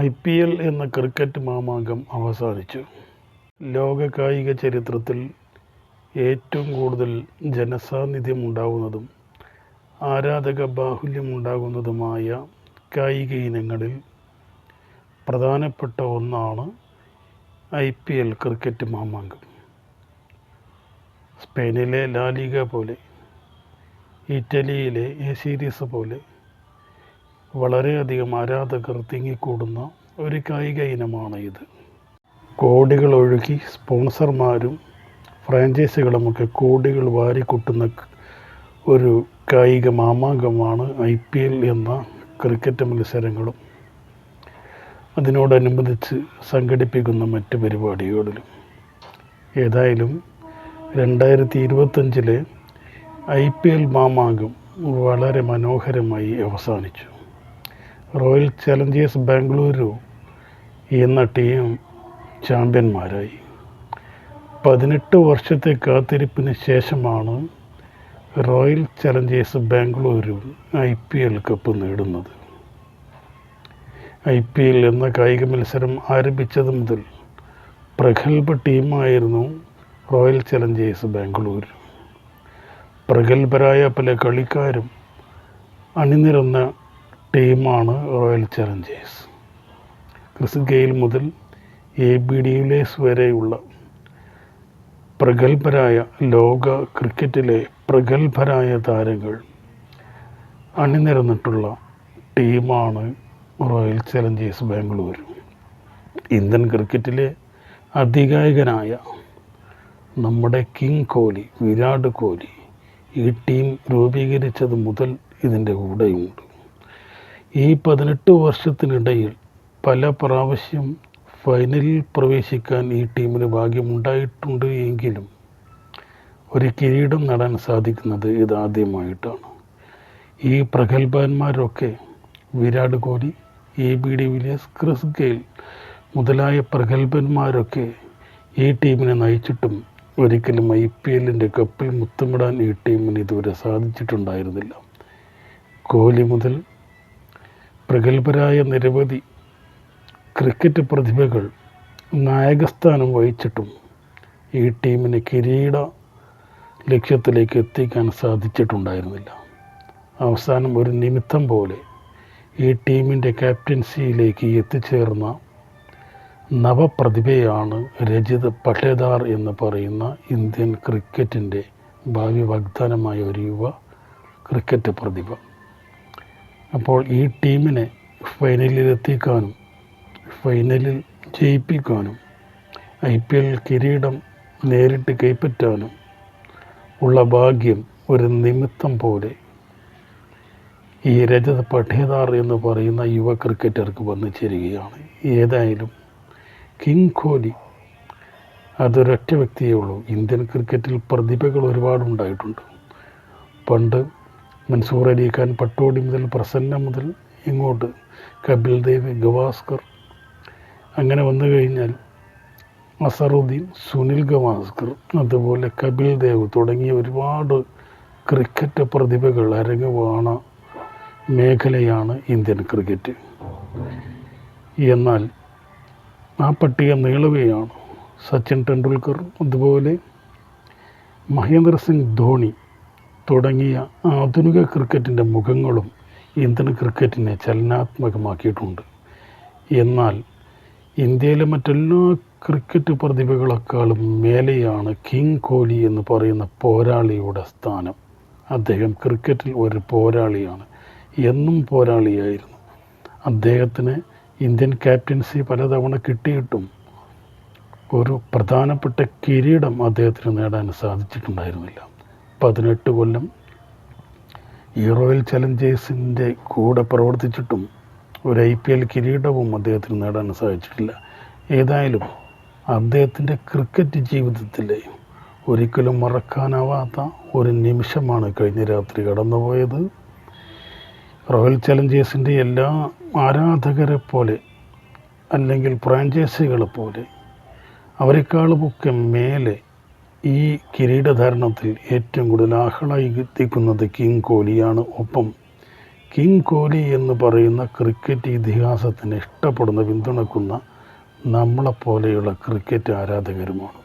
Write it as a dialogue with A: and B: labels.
A: I P L എന്ന cricket മാമാങ്കം അവസാനിച്ചു. ലോക കായിക ചരിത്രത്തിൽ ഏറ്റവും കൂടുതൽ ജനസാന്നിധ്യം ഉണ്ടാകുന്നതും ആരാധക ബാഹുല്യമുണ്ടാകുന്നതുമായ കായിക ഇനങ്ങളിൽ പ്രധാനപ്പെട്ട ഒന്നാണ് ഐ പി എൽ ക്രിക്കറ്റ് മാമാങ്കം. സ്പെയിനിലെ ലാലിഗ പോലെ ഇറ്റലിയിലെ എ സീരീസ് പോലെ വളരെയധികം ആരാധകർ തിങ്ങിക്കൂടുന്ന ഒരു കായിക ഇനമാണ് ഇത്. കോടികൾ ഒഴുകി സ്പോൺസർമാരും ഫ്രാഞ്ചൈസികളുമൊക്കെ കോടികൾ വാരിക്കൂട്ടുന്ന ഒരു കായിക മാമാങ്കമാണ് ഐ പി എൽ എന്ന ക്രിക്കറ്റ് മത്സരങ്ങളും. അതിനോടനുബന്ധിച്ച് സംഘടിപ്പിക്കുന്ന മറ്റ് പരിപാടികളിലും. ഏതായാലും രണ്ടായിരത്തി ഇരുപത്തഞ്ചിലെ ഐ പി എൽ മാമാങ്കം വളരെ മനോഹരമായി അവസാനിച്ചു. റോയൽ ചലഞ്ചേഴ്സ് ബാംഗ്ലൂരു എന്ന ടീം ചാമ്പ്യന്മാരായി. പതിനെട്ട് വർഷത്തെ കാത്തിരിപ്പിന് ശേഷമാണ് royal challengers Bengaluru I P L cup നേടുന്നത്. ഐ പി എൽ എന്ന കായിക മത്സരം ആരംഭിച്ചത് മുതൽ പ്രഗത്ഭ ടീമായിരുന്നു റോയൽ ചലഞ്ചേഴ്സ് ബാംഗ്ലൂർ പ്രഗത്ഭരായ പല കളിക്കാരും അണിനിരന്ന ടീമാണ് റോയൽ ചലഞ്ചേഴ്സ്. ക്രിസ് ഗെയിൽ മുതൽ എ ബി ഡിവിലേഴ്സ് വരെയുള്ള പ്രഗത്ഭരായ ലോക ക്രിക്കറ്റിലെ പ്രഗത്ഭരായ താരങ്ങൾ അണിനിരന്നിട്ടുള്ള ടീമാണ് റോയൽ ചലഞ്ചേഴ്സ് ബാംഗ്ലൂർ. ഇന്ത്യൻ ക്രിക്കറ്റിലെ അധികായകനായ നമ്മുടെ കിങ് കോഹ്ലി വിരാട് കോഹ്ലി ഈ ടീം രൂപീകരിച്ചത് മുതൽ ഇതിന്റെ കൂടെയുണ്ട്. ഈ പതിനെട്ട് വർഷത്തിനിടയിൽ പല പ്രാവശ്യം ഫൈനലിൽ പ്രവേശിക്കാൻ ഈ ടീമിന് ഭാഗ്യമുണ്ടായിട്ടുണ്ട് എങ്കിലും ഒരു കിരീടം നേടാൻ സാധിക്കുന്നത് ഇതാദ്യമായിട്ടാണ് ഈ പ്രഗത്ഭന്മാരൊക്കെ Virat Kohli A B de Villiers Chris Gayle മുതലായ പ്രഗത്ഭന്മാരൊക്കെ ഈ ടീമിനെ നയിച്ചിട്ടും ഒരിക്കലും ഐ പി എല്ലിന്റെ കപ്പിൽ മുത്തമിടാൻ ഈ ടീമിന് ഇതുവരെ സാധിച്ചിട്ടുണ്ടായിരുന്നില്ല. കോഹ്ലി മുതൽ പ്രഗത്ഭരായ നിരവധി ക്രിക്കറ്റ് പ്രതിഭകൾ നായകസ്ഥാനം വഹിച്ചിട്ടും ഈ ടീമിന് കിരീട ലക്ഷ്യത്തിലേക്ക് എത്തിക്കാൻ സാധിച്ചിട്ടുണ്ടായിരുന്നില്ല. അവസാനം ഒരു നിമിത്തം പോലെ ഈ ടീമിന്റെ ക്യാപ്റ്റൻസിയിലേക്ക് എത്തിച്ചേർന്ന നവപ്രതിഭയാണ് രജിത് പട്ടേദാർ എന്ന് പറയുന്ന ഇന്ത്യൻ ക്രിക്കറ്റിന്റെ ഭാവി വാഗ്ദാനമായ ഒരു യുവ ക്രിക്കറ്റ് പ്രതിഭ. അപ്പോൾ ഈ ടീമിനെ ഫൈനലിലെത്തിക്കാനും ഫൈനലിൽ ജയിപ്പിക്കാനും ഐ പി എൽ കിരീടം നേരിട്ട് കൈപ്പറ്റാനും ഉള്ള ഭാഗ്യം ഒരു നിമിത്തം പോലെ ഈ രജത് പഠേദാർ എന്ന് പറയുന്ന യുവ ക്രിക്കറ്റർക്ക് വന്നു ചേരുകയാണ്. ഏതായാലും കിങ് കോഹ്ലി അതൊരൊറ്റ വ്യക്തിയേ ഉള്ളൂ. ഇന്ത്യൻ ക്രിക്കറ്റിൽ പ്രതിഭകൾ ഒരുപാടുണ്ടായിട്ടുണ്ട്. പണ്ട് മൻസൂർ അലി ഖാൻ പട്ടോടി മുതൽ പ്രസന്ന മുതൽ ഇങ്ങോട്ട് കപിൽ ദേവ് ഗവാസ്കർ. അങ്ങനെ വന്നു കഴിഞ്ഞാൽ അസറുദ്ദീൻ സുനിൽ ഗവാസ്കർ അതുപോലെ കപിൽ ദേവ് തുടങ്ങിയ ഒരുപാട് ക്രിക്കറ്റ് പ്രതിഭകൾ അരങ്ങുവാണ മേഖലയാണ് ഇന്ത്യൻ ക്രിക്കറ്റ് എന്നാൽ ആ പട്ടിക നീളുകയാണ്. സച്ചിൻ ടെണ്ടുൽക്കർ അതുപോലെ മഹേന്ദ്ര സിംഗ് ധോണി തുടങ്ങിയ ആധുനിക ക്രിക്കറ്റിന്റെ മുഖങ്ങളും ഇന്ത്യൻ ക്രിക്കറ്റിനെ ചലനാത്മകമാക്കിയിട്ടുണ്ട്. എന്നാൽ ഇന്ത്യയിലെ മറ്റെല്ലാ ക്രിക്കറ്റ് പ്രതിഭകളെക്കാളും മേലെയാണ് കിങ് കോഹ്ലി എന്ന് പറയുന്ന പോരാളിയുടെ സ്ഥാനം. അദ്ദേഹം ക്രിക്കറ്റിൽ ഒരു പോരാളിയാണ് എന്നും പോരാളിയായിരുന്നു. അദ്ദേഹത്തിന് ഇന്ത്യൻ ക്യാപ്റ്റൻസി പലതവണ കിട്ടിയിട്ടും ഒരു പ്രധാനപ്പെട്ട കിരീടം അദ്ദേഹത്തിന് നേടാൻ സാധിച്ചിട്ടുണ്ടായിരുന്നില്ല. പതിനെട്ട് കൊല്ലം ഈ റോയൽ ചലഞ്ചേഴ്സിന്റെ കൂടെ പ്രവർത്തിച്ചിട്ടും ഒരു ഐ പി എൽ കിരീടവും അദ്ദേഹത്തിന് നേടാൻ സാധിച്ചിട്ടില്ല. ഏതായാലും അദ്ദേഹത്തിന്റെ ക്രിക്കറ്റ് ജീവിതത്തിലെ ഒരിക്കലും മറക്കാനാവാത്ത ഒരു നിമിഷമാണ് കഴിഞ്ഞ രാത്രി കടന്നുപോയത്. റോയൽ ചലഞ്ചേഴ്സിന്റെ എല്ലാ ആരാധകരെ പോലെ അല്ലെങ്കിൽ ഫ്രാഞ്ചൈസികളെ പോലെ അവരെക്കാളുമൊക്കെ മേലെ ഈ കിരീടധാരണത്തിൽ ഏറ്റവും കൂടുതൽ ആഹ്ലാദിക്കുന്നത് കിങ് കോഹ്ലിയാണ് ഒപ്പം കിങ് കോഹ്ലി എന്ന് പറയുന്ന ക്രിക്കറ്റ് ഇതിഹാസത്തിന് ഇഷ്ടപ്പെടുന്ന പിന്തുണക്കുന്ന നമ്മളെപ്പോലെയുള്ള ക്രിക്കറ്റ് ആരാധകരുമാണ്.